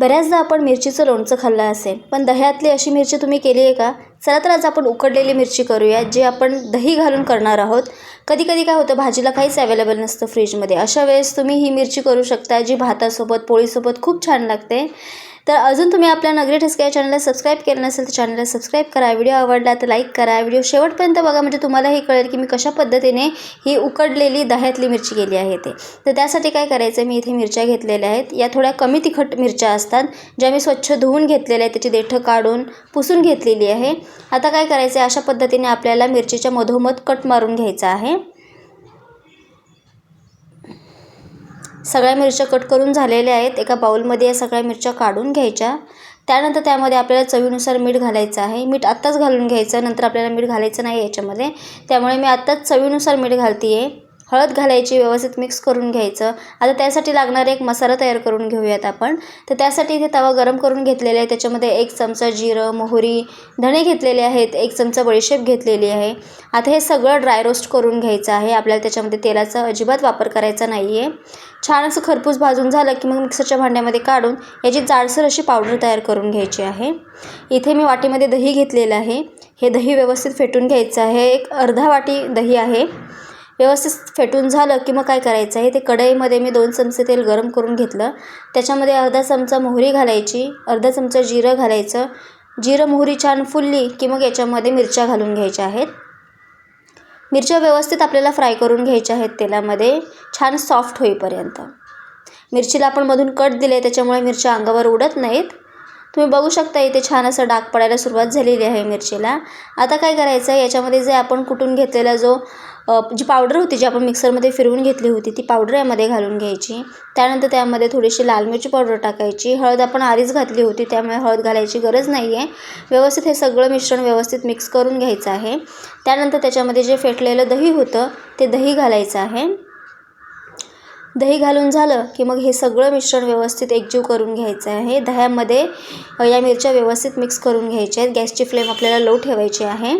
बऱ्याचदा आपण मिरचीचं लोणचं खाल्लं असेल पण दह्यातली अशी मिरची तुम्ही केली आहे का? चला तर आज आपण उकडलेली मिरची करूया जे आपण दही घालून करणार आहोत. कधी कधी काय होतं भाजीला काहीच अवेलेबल नसतं फ्रीजमध्ये अशा वेळेस तुम्ही ही मिरची करू शकता जी भातासोबत पोळीसोबत खूप छान लागते. तर अजून तुम्ही आपल्या नगरी ठसका या चॅनलला सबस्क्राईब केलं नसेल तर चॅनलला सबस्क्राईब करा. व्हिडिओ आवडला तर लाईक करा. व्हिडिओ शेवटपर्यंत बघा म्हणजे तुम्हाला हे कळेल की मी कशा पद्धतीने ही उकडलेली दह्यातली मिरची केली आहे ते. तर त्यासाठी काय करायचं? मी इथे मिरच्या घेतलेल्या आहेत. या थोड्या कमी तिखट मिरच्या असतात ज्या मी स्वच्छ धुवून घेतलेल्या आहेत. त्याची देठं काढून पुसून घेतलेली आहे. आता काय करायचं आहे अशा पद्धतीने आपल्याला मिरचीच्या मधोमध कट मारून घ्यायचा आहे. सगळ्या मिरच्या कट करून झालेल्या आहेत. एका बाउलमध्ये या सगळ्या मिरच्या काढून घ्यायच्या. त्यानंतर त्यामध्ये आपल्याला चवीनुसार मीठ घालायचं आहे. मीठ आत्ताच घालून घ्यायचं. नंतर आपल्याला मीठ घालायचं नाही याच्यामध्ये. त्यामुळे मी आत्ताच चवीनुसार मीठ घालते आहे हळद घालायची व्यवस्थित मिक्स करून घ्यायचं. आता त्यासाठी लागणारा एक मसाला तयार करून घेऊयात आपण. तर त्यासाठी इथे तवा गरम करून घेतलेला आहे. त्याच्यामध्ये एक चमचा जिरं मोहरी धणे घेतलेले आहेत. एक चमचा बडीशेप घेतलेली आहे. आता हे सगळं ड्राय रोस्ट करून घ्यायचं आहे. आपल्याला त्याच्यामध्ये तेलाचा अजिबात वापर करायचा नाही आहे छान असं खरपूस भाजून झालं की मग मिक्सरच्या भांड्यामध्ये काढून याची जाडसर अशी पावडर तयार करून घ्यायची आहे. इथे मी वाटीमध्ये दही घेतलेलं आहे. हे दही व्यवस्थित फेटून घ्यायचं आहे. एक अर्धा वाटी दही आहे. व्यवस्थित फेटून झालं की मग काय करायचं? आहे ते कढईमध्ये मी दोन चमचे तेल गरम करून घेतलं. त्याच्यामध्ये अर्धा चमचा मोहरी घालायची अर्धा चमचा जिरं घालायचं. जिरं मोहरी छान फुलली की मग याच्यामध्ये मिरच्या घालून घ्यायच्या आहेत. मिरच्या व्यवस्थित आपल्याला फ्राय करून घ्यायच्या आहेत तेलामध्ये. छान सॉफ्ट होईपर्यंत. मिरचीला आपण मधून कट दिले त्याच्यामुळे मिरच्या अंगावर उडत नाहीत. तुम्ही बघू शकता इथे छान असं डाग पडायला सुरुवात झालेली आहे मिरचीला. आता काय करायचं? आहे याच्यामध्ये जे आपण कुटून घेतलेला जो जी पावडर होती जी आपण मिक्सरमध्ये फिरवून घेतली होती ती पावडर यामध्ये घालून घ्यायची. त्यानंतर त्यामध्ये थोडीशी लाल मिरची पावडर टाकायची. हळद आपण आधीच घातली होती त्यामुळे हळद घालायची गरज नाही आहे व्यवस्थित हे सगळं मिश्रण व्यवस्थित मिक्स करून घ्यायचं आहे. त्यानंतर त्याच्यामध्ये जे फेटलेलं दही होतं ते दही घालायचं आहे. दही घालून झालं की मग हे सगळं मिश्रण व्यवस्थित एकजीव करून घ्यायचं आहे. दह्यामध्ये या मिरच्या व्यवस्थित मिक्स करून घ्यायच्या आहेत. गॅसची फ्लेम आपल्याला लो ठेवायची आहे.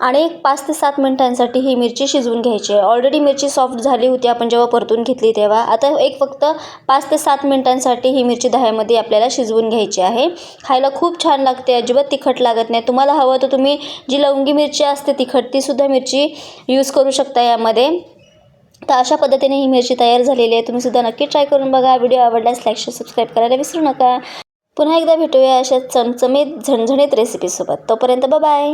आणि एक पाच ते सात मिनटांसाठी ही मिरची शिजवून घ्यायची आहे. ऑलरेडी मिरची सॉफ्ट झाली होती आपण जेव्हा परतून घेतली तेव्हा. आता एक फक्त पाच ते सात मिनटांसाठी ही मिरची दह्यामध्ये आपल्याला शिजवून घ्यायची आहे. खायला खूप छान लागते अजिबात तिखट लागत नाही. तुम्हाला हवं तर तुम्ही जी लवंगी मिरची असते तिखट तीसुद्धा मिरची यूज करू शकता यामध्ये. तर अशा पद्धतीने ही मिरची तयार झालेली आहे. तुम्ही सुद्धा नक्की ट्राय करून बघा. व्हिडिओ आवडल्यास लाईक सबस्क्राईब करायला विसरू नका. पुन्हा एकदा भेटूया अशा चमचमीत झणझणीत रेसिपीसोबत तोपर्यंत बाय